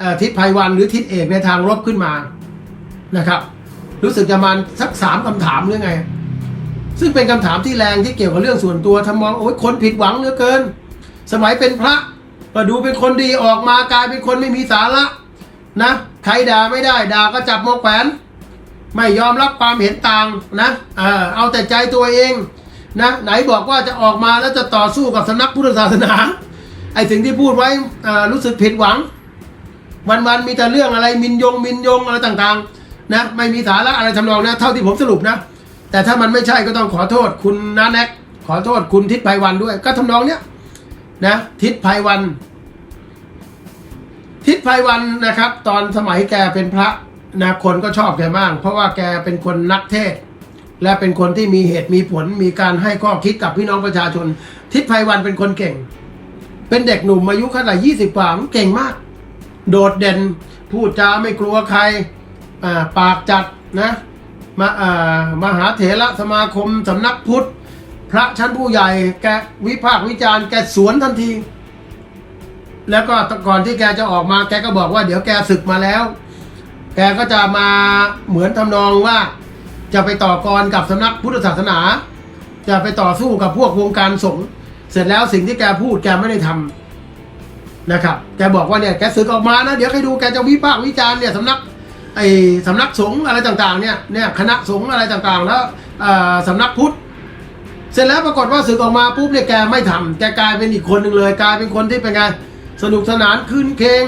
อ่อทิศภัยวันหรือทิศเอกในทางลบขึ้นมานะครับ รู้สึกจะมาสักสามคำถามหรือไง ซึ่งเป็นคำถามที่แรงที่เกี่ยวกับเรื่องส่วนตัวทำมองโอ้ยคนผิดหวังเหลือเกิน สมัยเป็นพระก็ดูเป็นคนดีออกมากลายเป็นคนไม่มีสาระนะใครด่าไม่ได้ด่าก็จับมาแขวนไม่ยอมรับความเห็นต่างนะเออเอาแต่ใจตัวเองนะไหนบอกว่าจะออกมาแล้วจะต่อสู้กับสำนักพุทธศาสนาไอ้สิ่งที่พูดไว้อ่อรู้สึกผิดหวัง วันๆมีแต่เรื่องอะไรมินยงมินยงอะไรต่างๆ นะ ไม่มีสาระอะไรทำนองนะเท่าที่ผมสรุปนะ แต่ถ้ามันไม่ใช่ก็ต้องขอโทษคุณนาแนกขอโทษคุณทิศไพวันด้วย ก็ทำนองเนี้ยนะทิศไพวัน ทิศไพวันนะครับ ตอนสมัยแกเป็นพระนะคนก็ชอบแกมาก เพราะว่าแกเป็นคนนักเทศ และเป็นคนที่มีเหตุมีผลมีการให้ข้อคิดกับพี่น้องประชาชน ทิศไพวันเป็นคนเก่ง เป็นเด็กหนุ่มอายุขนาดยี่สิบกว่ามันเก่งมาก โดดเด่น พูดจาไม่กลัวใครอ่าปากจัดนะมาอ่ามหาเถระสมาคมสำนักพุทธ พระชั้นผู้ใหญ่แกวิพากษ์วิจารณ์แกสวนทันที แล้วก็ก่อนที่แกจะออกมาแกก็บอกว่าเดี๋ยวแกศึกมาแล้ว แกก็จะมาเหมือนทำนองว่า จะไปต่อกรกับสำนักพุทธศาสนา จะไปต่อสู้กับพวกวงการสงฆ์เสร็จแล้วสิ่งที่แกพูดแกไม่ได้ทำ นะครับแกบอกว่าเนี่ยแกศึกออกมานะเดี๋ยวให้ดูแกจะวิพากษ์วิจารณ์เนี่ยสำนักไอ้สำนักสงฆ์อะไรต่างๆเนี่ยเนี่ยคณะสงฆ์อะไรต่างๆ แล้วอ่อสำนักพุทธเสร็จแล้วปรากฏว่าศึกออกมาปุ๊บเนี่ยแกไม่ทำแกกลายเป็นอีกคนหนึ่งเลยกลายเป็นคนที่เป็นไงสนุกสนานคืนเคง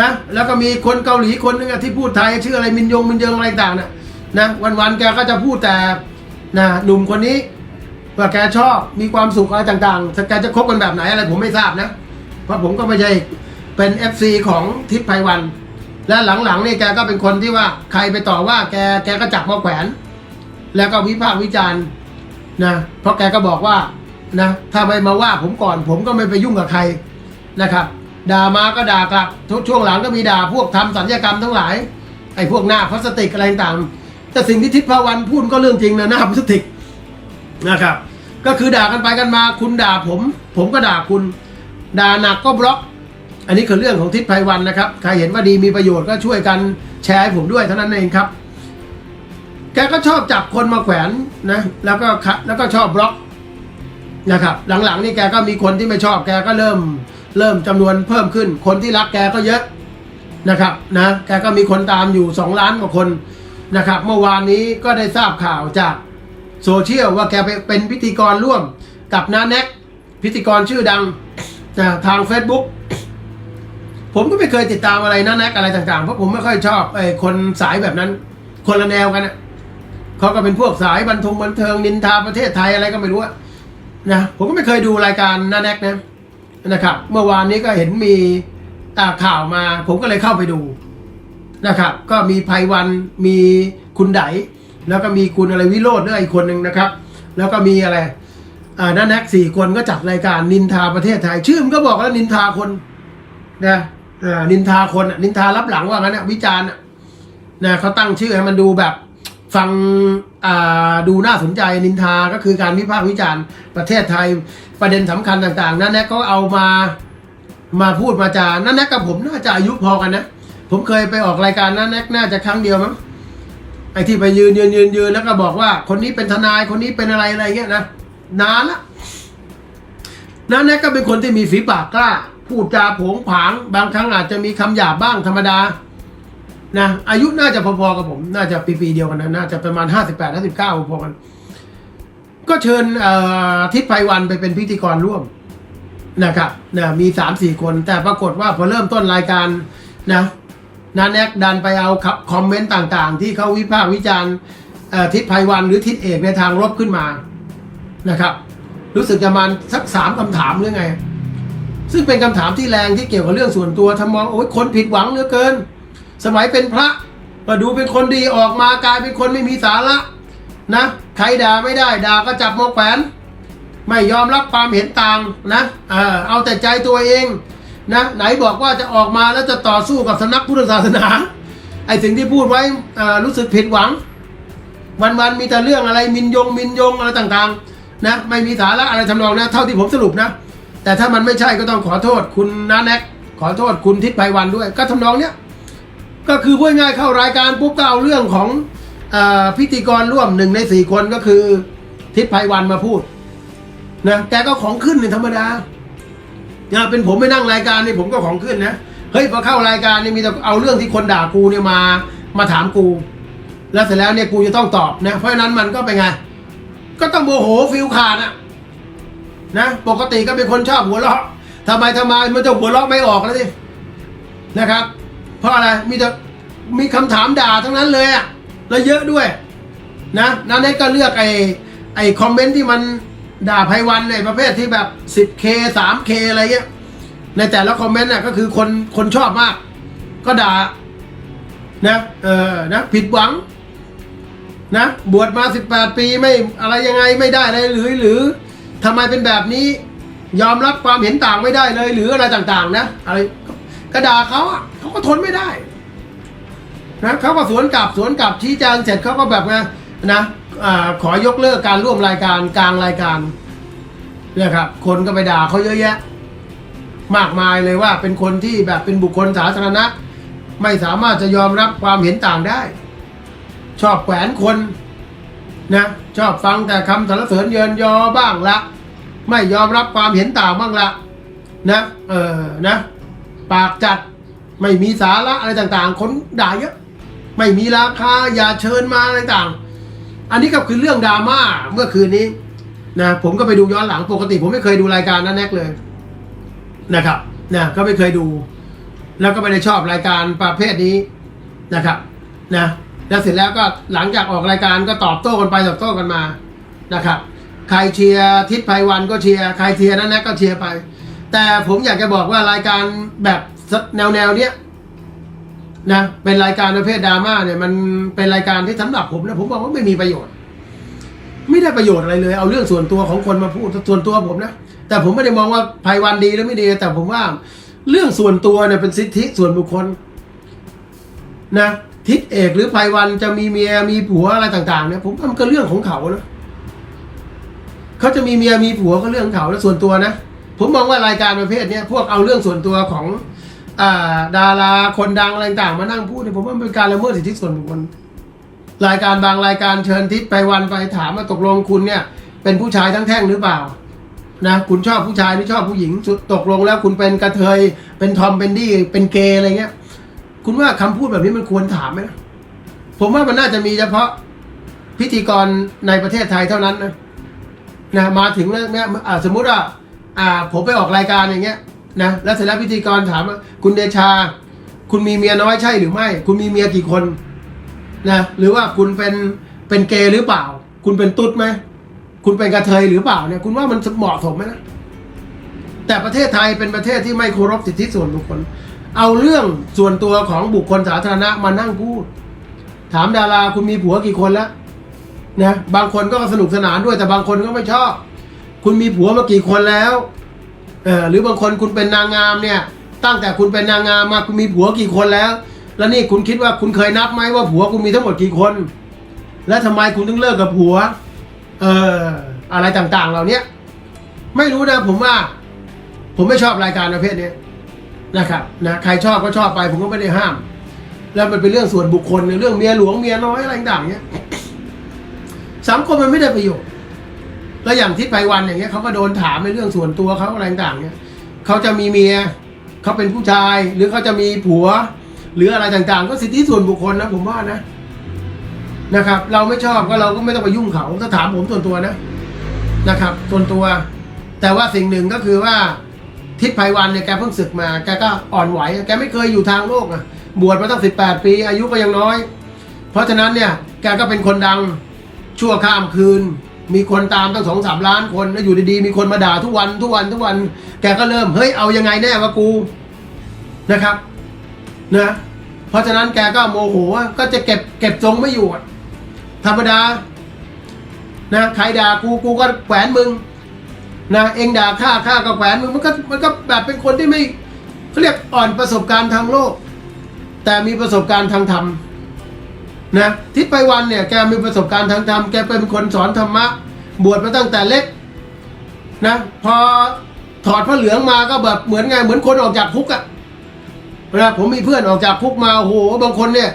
นะแล้วก็มีคนเกาหลีคนหนึงที่พูดไทยชื่ออะไรมินยงมินเยงอะไรต่างๆนะนะวันๆแกก็จะพูดแต่นะหนุ่มคนนี้ว่าแกชอบมีความสุขอะไรต่างๆแต่แกจะคบกันแบบไหนอะไรผมไม่ทราบนะ เพราะผมก็ไม่ใช่เป็น FC ของทิศไพวัน และหลังๆนี่แกก็เป็นคนที่ว่าใครไปต่อว่าแกแกก็จับมาแขวน แล้วก็วิพากษ์วิจารณ์นะเพราะแกก็บอกว่านะถ้าไม่มาว่าผมก่อน ผมก็ไม่ไปยุ่งกับใครนะครับด่ามาก็ด่ากลับทุกช่วงหลังก็มีด่าพวกทำสัญญกรรมทั้งหลายไอ้พวกหน้าพลาสติกอะไรต่างแต่สิ่งที่ทิศพาวันพูดก็เรื่องจริงนะหน้าพลาสติกนะครับ ก็คือด่ากันไปกันมาคุณด่าผม ผมก็ด่าคุณ ด่าหนักก็บล็อก อันนี้คือเรื่องของทิศไพวันนะครับ ใครเห็นว่าดีมีประโยชน์ก็ช่วยกันแชร์ให้ผมด้วยเท่านั้นเองครับ แกก็ชอบจับคนมาแขวนนะ แล้วก็คะแล้วก็ชอบบล็อกนะครับ หลังๆนี่แกก็มีคนที่ไม่ชอบแกก็เริ่มเริ่มจำนวนเพิ่มขึ้น คนที่รักแกก็เยอะนะครับนะ แกก็มีคนตามอยู่สองล้านกว่าคนนะครับ เมื่อวานนี้ก็ได้ทราบข่าวจากโซเชียลว่าแกไปเป็นพิธีกรร่วมกับน้าแน็กพิธีกรชื่อดัง นะทาง Facebook ผมก็ไม่เคยติดตามอะไรนาแน็กอะไรต่างๆ เพราะผมไม่ค่อยชอบไอ้คนสายแบบนั้น คนละแนวกันนะเขาก็เป็นพวกสายบันทงบันเทิงนินทาประเทศไทยอะไรก็ไม่รู้อะนะผมก็ไม่เคยดูรายการนาแนกนะนะครับ เมื่อวานนี้ก็เห็นมีข่าวมา ผมก็เลยเข้าไปดูนะครับ ก็มีภัยวันมีคุณไดแล้วก็มีคุณอะไรวิโรจน์ด้วยอีกคนหนึ่งนะครับ แล้วก็มีอะไร อ่านาแน็กสี่คนก็จัดรายการนินทาประเทศไทย ชื่อมันก็บอกแล้วนินทาคนนะอ่านินทาคนอะนินทารับหลังว่างั้นนะวิจารณ์นะเขาตั้งชื่อให้มันดูแบบฟังอ่าดูน่าสนใจนินทาก็คือการวิพากษ์วิจารณ์ประเทศไทยประเด็นสำคัญต่างๆนั่นแนะก็เอามามาพูดมาจานั่นแนะกับผมน่าจะอายุพอกันนะผมเคยไปออกรายการนั่นแนะน่าจะครั้งเดียวมั้งไอที่ไปยืนยืนยืนยืนแล้วก็บอกว่าคนนี้เป็นทนายคนนี้เป็นอะไรอะไรเงี้ยนะ นานละนันแนะก็เป็นคนที่มีฝีปากกล้า พูดจาผงผาง บางครั้งอาจจะมีคำหยาบบ้างธรรมดา นะ อายุน่าจะพอๆกับผม น่าจะปีๆเดียวกันนะ น่าจะประมาณห้าสิบแปดห้าสิบเก้าพอๆกัน ก็เชิญทิศไพวันไปเป็นพิธีกรร่วมนะครับนะมีสามสี่คน แต่ปรากฏว่าพอเริ่มต้นรายการนะนาแนกดันไปเอาครับคอมเมนต์ต่างๆ ที่เขาวิพากษ์วิจารณ์ทิศไพวันหรือทิศเอกในทางลบขึ้นมา นะครับ รู้สึกจะมาสักสามคำถามหรือไง ซึ่งเป็นคำถามที่แรงที่เกี่ยวกับเรื่องส่วนตัวทำมองโอ้ยคนผิดหวังเหลือเกิน สมัยเป็นพระก็ดูเป็นคนดีออกมากลายเป็นคนไม่มีสาระนะใครด่าไม่ได้ด่าก็จับมาแขวนไม่ยอมรับความเห็นต่างนะเออเอาแต่ใจตัวเองนะไหนบอกว่าจะออกมาแล้วจะต่อสู้กับสำนักพุทธศาสนาไอ้สิ่งที่พูดไว้รู้สึกผิดหวัง วันๆมีแต่เรื่องอะไรมินยงมินยงอะไรต่างๆ นะไม่มีสาระอะไรทำนองนะเท่าที่ผมสรุปนะ แต่ถ้ามันไม่ใช่ก็ต้องขอโทษคุณน้าแนกขอโทษคุณทิศไพวันด้วย ก็ทำนองเนี้ยก็คือพูดง่ายเข้ารายการปุ๊บก็เอาเรื่องของอพิธีกรร่วมหนึ่งในสี่คนก็คือ ทิศไพวันมาพูดนะแกก็ของขึ้นเป็นธรรมดานะเป็นผมไปนั่งรายการนี่ผมก็ของขึ้นนะเฮ้ยพอเข้ารายการนี่มีแต่เอาเรื่องที่คนด่ากูเนี่ยมามาถามกู แล้วเสร็จแล้วเนี่ยกูจะต้องตอบนะเพราะฉะนั้นมันก็เป็นไง ก็ต้องโมโหฟิลขาดอะนะ ปกติก็เป็นคนชอบหัวเราะทำไมทำไมมันจะหัวเราะไม่ออกแล้วดินะครับ เพราะอะไรมีแต่มีคำถามด่าทั้งนั้นเลยอะแล้วเยอะด้วยนะนั่นเน็ตก็เลือกไอ้ไอ้คอมเมนต์ที่มันด่าไพวันในประเภทที่แบบ 10k 3k อะไรเงี้ย ในแต่ละคอมเมนต์น่ะก็คือคนคนชอบมาก ก็ด่านะเออนะผิดหวัง นะบวชมา 18 ปีไม่อะไรยังไงไม่ได้เลยหรือหรือทำไมเป็นแบบนี้ ยอมรับความเห็นต่างไม่ได้เลยหรืออะไรต่างๆ นะอะไรก็ด่าเขาอะเขาก็ทนไม่ได้นะเขาก็สวนกลับสวนกลับชี้แจงเสร็จเขาก็แบบไงนะอขอยกเลิกการร่วมรายการกลางรายการเนี่ยครับ คนก็ไปด่าเขาเยอะแยะ มากมายเลยว่าเป็นคนที่แบบเป็นบุคคลสาธารณะ ไม่สามารถจะยอมรับความเห็นต่างได้ ชอบแขวนคนนะชอบฟังแต่คำสรรเสริญเยินยอบ้างละไม่ยอมรับความเห็นต่างบ้างละนะเออนะปากจัดไม่มีสาระอะไรต่างๆ คนด่าเยอะไม่มีราคาอย่าเชิญมาอะไรต่างๆอันนี้ก็คือเรื่องดราม่าเมื่อคืนนี้นะผมก็ไปดูย้อนหลังปกติ ผมไม่เคยดูรายการนั้นแน็กเลยนะครับนะก็ไม่เคยดู แล้วก็ไม่ได้ชอบรายการประเภทนี้นะครับ นะ แล้วเสร็จแล้วก็หลังจากออกรายการก็ตอบโต้กันไปตอบโต้กันมานะครับ ใครเชียร์ทิศไพวันก็เชียร์ใครเชียร์นั่นนกก็เชียร์ไป แต่ผมอยากจะบอกว่ารายการแบบแนวแนวๆเนี้ยนะเป็นรายการประเภทดราม่าเนี่ยมันเป็นรายการที่สำหรับผมนะผมบอกว่าไม่มีประโยชน์ ไม่ได้ประโยชน์อะไรเลย เอาเรื่องส่วนตัวของคนมาพูดส่วนตัวผมนะแต่ผมไม่ได้มองว่าภัยวันดีหรือไม่ดี แต่ผมว่าเรื่องส่วนตัวเนี่ยเป็นสิทธิส่วนบุคคลนะ ทิศเอกหรือภัยวันจะมีเมียมีผัวอะไรต่างๆเนี่ยผมว่ามันก็เรื่องของเขานะเขาจะมีเมียมีผัวก็เรื่องของเขาแล้วส่วนตัวนะผมมองว่ารายการประเภทเนี้ยพวกเอาเรื่องส่วนตัวของอ่าดาราคนดังอะไรต่างๆมานั่งพูดเนี่ยผมว่าเป็นการละเมิดสิทธิส่วนบุคคลรายการบางรายการเชิญทิศไปวันไปถามว่าตกลงคุณเนี่ย เป็นผู้ชายทั้งแท่งหรือเปล่านะคุณชอบผู้ชายหรือชอบผู้หญิงตกลงแล้วคุณเป็นกระเทยเป็นทอมเป็นดี้เป็นเกย์อะไรเงี้ย คุณว่าคำพูดแบบนี้มันควรถามไหมนะผมว่ามันน่าจะมีเฉพาะพิธีกรในประเทศไทยเท่านั้นนะนะมาถึงแล้วเนี่ยสมมุติว่าอ่า ผมไปออกรายการอย่างเงี้ยนะแล้วเสร็จแล้วพิธีกรถามว่าคุณเดชา คุณมีเมียน้อยใช่หรือไม่ คุณมีเมียกี่คนนะหรือว่าคุณเป็นเป็นเกย์หรือเปล่า คุณเป็นตุ๊ดไหมคุณเป็นกระเทยหรือเปล่าเนี่ยคุณว่ามันเหมาะสมไหมนะแต่ประเทศไทยเป็นประเทศที่ไม่เคารพสิทธิส่วนบุคคล เอาเรื่องส่วนตัวของบุคคลสาธารณะมานั่งพูด ถามดาราคุณมีผัวกี่คนแล้วนะบางคนก็สนุกสนานด้วยแต่บางคนก็ไม่ชอบ คุณมีผัวมากี่คนแล้วเออหรือบางคนคุณเป็นนางงามเนี่ย ตั้งแต่คุณเป็นนางงามมาคุณมีผัวกี่คนแล้ว แล้วนี่คุณคิดว่าคุณเคยนับไหมว่าผัวคุณมีทั้งหมดกี่คน และทำไมคุณถึงเลิกกับผัวเอออะไรต่างๆ เหล่านี้ไม่รู้นะผมว่า ผมไม่ชอบรายการประเภทนี้ นะครับนะใครชอบก็ชอบไปผมก็ไม่ได้ห้าม แล้วมันเป็นเรื่องส่วนบุคคลเรื่องเมียหลวงเมียน้อยอะไรต่างๆเนี้ยสังคมมันไม่ได้ประโยชน์แล้วอย่างที่ไปวันอย่างเงี้ยเขาก็โดนถามในเรื่องส่วนตัวเขาอะไรต่างๆเนี่ยเขาจะมีเมียเขาเป็นผู้ชาย หรือเขาจะมีผัว หรืออะไรต่างๆ ก็สิทธิส่วนบุคคลนะผมว่านะนะครับ เราไม่ชอบก็เราก็ไม่ต้องไปยุ่งเขาถ้าถามผมส่วนตัวนะนะครับ ส่วนตัว แต่ว่าสิ่งหนึ่งก็คือว่า ทิศไพวันเนี่ยแกเพิ่งศึกมา แกก็อ่อนไหว แกไม่เคยอยู่ทางโลกอะบวชมาตั้งสิบแปดปี อายุก็ยังน้อย เพราะฉะนั้นเนี่ยแกก็เป็นคนดังชั่วข้ามคืน มีคนตามตั้งสองสามล้านคนแล้วอยู่ดีๆ มีคนมาด่าทุกวันทุกวันทุกวัน แกก็เริ่มเฮ้ยเอายังไงแน่วะกูนะครับนะเพราะฉะนั้นแกก็โมโหก็จะเก็บเก็บทรงไม่อยู่ธรรมดานะใครด่ากูกูก็แขวนมึง นะเองด่าข้าข้าก็แขวนมึงมันก็มันก็แบบเป็นคนที่ไม่เขาเรียกอ่อนประสบการณ์ทางโลก แต่มีประสบการณ์ทางธรรมนะทิศไปวันเนี่ยแกมีประสบการณ์ทางธรรมแกเป็นคนสอนธรรมะ บวชมาตั้งแต่เล็กนะพอถอดพระเหลืองมาก็แบบเหมือนไงเหมือนคนออกจากคุกอะนะผมมีเพื่อนออกจากคุกมาโอ้โหบางคนเนี่ย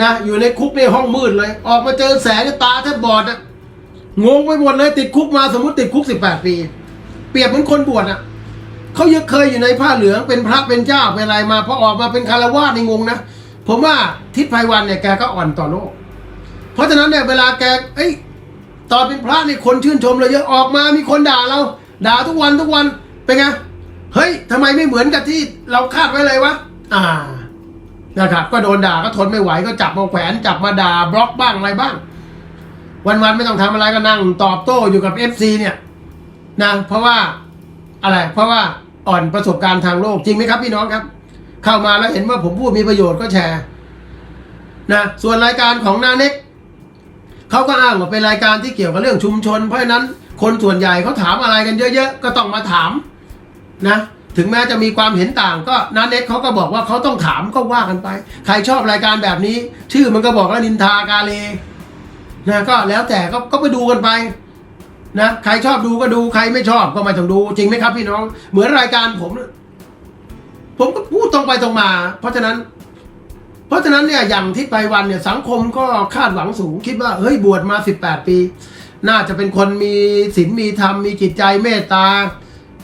นะอยู่ในคุกในห้องมืดเลย ออกมาเจอแสงตาแทบบอดอะงงไปหมดเลยติดคุกมาสมมติติดคุกสิบแปดปี เปรียบเหมือนคนบวชอะเขายังเคยอยู่ในผ้าเหลืองเป็นพระเป็นเจ้าเป็นอะไรมาพอออกมาเป็นคารวาสในงงนะผมว่าทิศไพวันเนี่ยแกก็อ่อนต่อโลก เพราะฉะนั้นเนี่ยเวลาแกเอ้ยตอนเป็นพระนี่คนชื่นชมเราเยอะออกมามีคนด่าเรา ด่าทุกวันทุกวันเป็นไงเฮ้ยทำไมไม่เหมือนกับที่เราคาดไว้เลยวะอ่านะครับก็โดนด่าก็ทนไม่ไหวก็จับมาแขวนจับมาด่าบล็อกบ้างอะไรบ้าง วันๆไม่ต้องทำอะไรก็นั่งตอบโต้อยู่กับเอฟซีเนี่ย นะเพราะว่าอะไรเพราะว่าอ่อนประสบการณ์ทางโลกจริงไหมครับพี่น้องครับ เข้ามาแล้วเห็นว่าผมพูดมีประโยชน์ก็แชร์นะส่วนรายการของนาเน็กเขาก็อ้างว่าเป็นรายการที่เกี่ยวกับเรื่องชุมชน เพราะฉะนั้นคนส่วนใหญ่เขาถามอะไรกันเยอะๆ ก็ต้องมาถามนะถึงแม้จะมีความเห็นต่างก็นาเน็กเขาก็บอกว่าเขาต้องถามก็ว่ากันไป ใครชอบรายการแบบนี้ ชื่อมันก็บอกว่านินทากาเลนะก็แล้วแต่ก็ก็ไปดูกันไป นะใครชอบดูก็ดูใครไม่ชอบก็ไม่ต้องดูจริงไหมครับ พี่น้อง เหมือนรายการผม ผมก็พูดตรงไปตรงมา เพราะฉะนั้น เพราะฉะนั้นเนี่ยอย่างทิศไปวันเนี่ยสังคมก็คาดหวังสูงคิดว่าเฮ้ยบวชมา 18 ปี น่าจะเป็นคนมีศีลมีธรรมมีจิตใจเมตตา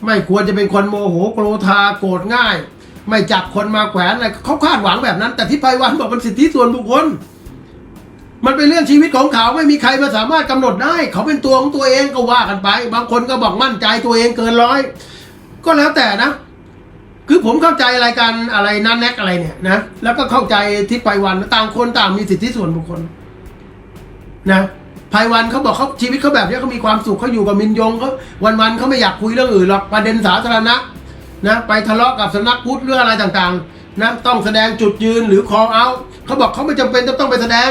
ไม่ควรจะเป็นคนโมโหโกรธาโกรธง่าย ไม่จับคนมาแขวนอะไรเขาคาดหวังแบบนั้น แต่ทิศไปวันบอกเป็นสิทธิส่วนบุคคล มันเป็นเรื่องชีวิตของเขาไม่มีใครมาสามารถกำหนดได้ เขาเป็นตัวของตัวเองก็ว่ากันไป บางคนก็บอกมั่นใจตัวเองเกินร้อย ก็แล้วแต่นะ คือผมเข้าใจรายการอะไรนั่นแนกอะไรเนี่ยนะ แล้วก็เข้าใจทิศไพวันต่างคนต่างมีสิทธิส่วนบุคคล นะไพวันเขาบอกเขาชีวิตเขาแบบนี้เขามีความสุขเขาอยู่กับมินยงเขาวันๆเขาไม่อยากคุยเรื่องอื่นหรอกประเด็นสาธารณะนะไปทะเลาะกับสำนักพุทธเรื่องอะไรต่างๆนะต้องแสดงจุดยืนหรือ call out เขาบอกเขาไม่จำเป็นจะต้องไปแสดง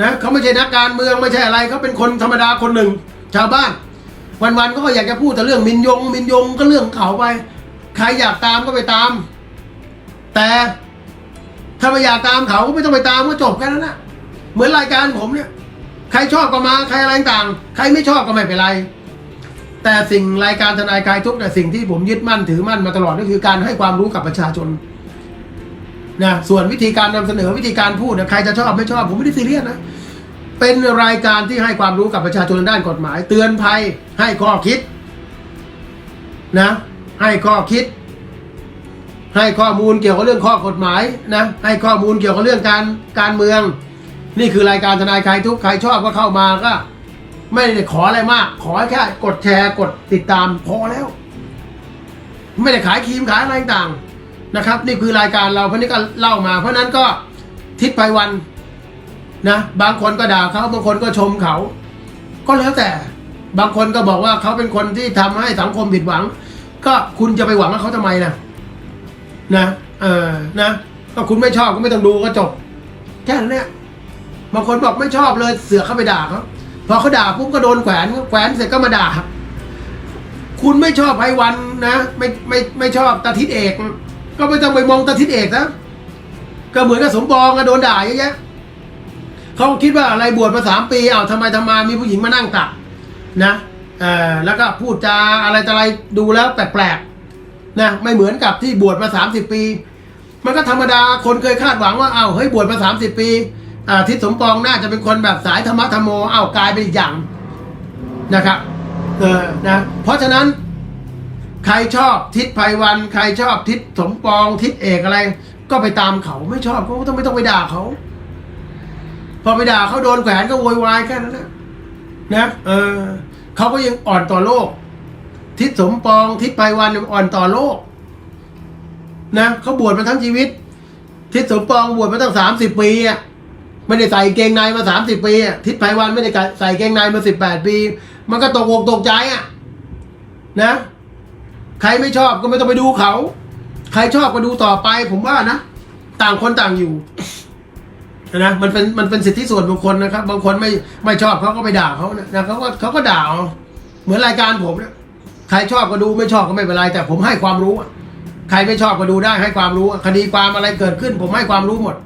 นะเขาไม่ใช่นักการเมืองไม่ใช่อะไรเขาเป็นคนธรรมดาคนหนึ่ง ชาวบ้าน วันๆก็อยากจะพูดแต่เรื่องมินยง มินยงก็เรื่องเขาไป ใครอยากตามก็ไปตาม แต่ถ้าไม่อยากตามเขาก็ไม่ต้องไปตามก็จบแค่นั้นนะเหมือนรายการผมเนี่ย ใครชอบก็มาใครอะไรต่างใครไม่ชอบก็ไม่เป็นไรแต่สิ่งรายการทนายคลายทุกแต่ยสิ่งที่ผมยึดมั่นถือมั่นมาตลอดก็คือการให้ความรู้กับประชาชน นะส่วนวิธีการนำเสนอวิธีการพูดเนี่ยใครจะชอบไม่ชอบผมไม่ได้ซีเรียสนะเป็นรายการที่ให้ความรู้กับประชาชนด้านกฎหมาย เตือนภัยให้ข้อคิดนะให้ข้อคิด ให้ข้อมูลเกี่ยวกับเรื่องข้อกฎหมายนะให้ข้อมูลเกี่ยวกับเรื่องการการเมือง นี่คือรายการทนายใครทุกใครชอบก็เข้ามาก็ ไม่ได้ขออะไรมาก ขอแค่กดแชร์กดติดตามพอแล้ว ไม่ได้ขายครีมขายอะไรต่าง นะครับนี่คือรายการเราเพราะนี้ก็เล่ามา เพราะนั้นก็ทิศไพวันนะบางคนก็ด่าเขาบางคนก็ชมเขา ก็แล้วแต่บางคนก็บอกว่าเขาเป็นคนที่ทำให้สังคมผิดหวัง ก็คุณจะไปหวังกับเขาทำไมนะนะเออนะก็คุณไม่ชอบก็ไม่ต้องดูก็จบแค่นั้นเนี่ยบางคนบอกไม่ชอบเลยเสือเข้าไปด่าเขาพอเขาด่าปุ๊บก็โดนแขวนแขวนเสร็จก็มาด่าคุณไม่ชอบไพวันนะ ไม่ไม่ไม่ชอบตาทิศเอก ก็ไม่ต้องไปมองตาทิศเอกนะก็เหมือนกับสมปองอะโดนด่าเยอะแยะเขาคิดว่าอะไรบวชมาสามปีอ้าวทำไมทำมามีผู้หญิงมานั่งตักนะเออแล้วก็พูดจาอะไรต่ออะไรดูแล้วแปลกๆนะไม่เหมือนกับที่บวชมาสามสิบปี มันก็ธรรมดาคนเคยคาดหวังว่าอ้าวเฮ้ยบวชมาสามสิบปีอ่าทิศสมปองน่าจะเป็นคนแบบสายธรรมะธรรมโมอ้าวกลายเป็นอีกอย่างนะครับเออนะเพราะฉะนั้น ใครชอบทิศไพวัน ใครชอบทิศสมปองทิศเอกอะไร ก็ไปตามเขาไม่ชอบก็ต้องไม่ต้องไปด่าเขา พอไปด่าเขาโดนแขวนก็โวยวายแค่นั้นนะนะเออเขาก็ยังอ่อนต่อโลก ทิศสมปองทิศไพวันอ่อนต่อโลก นะเขาบวชมาทั้งชีวิต ทิศสมปองบวชมาตั้งสามสิบปีอะไม่ได้ใส่เกงในมาสามสิบปีอะทิศไพวันไม่ได้ใส่เกงในมาสิบแปดปี มันก็ตกอกตกใจอะ นะ ใครไม่ชอบก็ไม่ต้องไปดูเขา ใครชอบก็ดูต่อไป ผมว่านะ ต่างคนต่างอยู่นะมันเป็นมันเป็นสิทธิส่วนบุคคลนะครับ บางคนไม่ไม่ชอบเขาก็ไปด่าเขานะนะเขาก็เขาก็ด่าเอาเหมือนรายการผมเนี่ยใครชอบก็ดูไม่ชอบก็ไม่เป็นไร แต่ผมให้ความรู้อะใครไม่ชอบก็ดูได้ให้ความรู้อะคดีความอะไรเกิดขึ้น ผมให้ความรู้หมด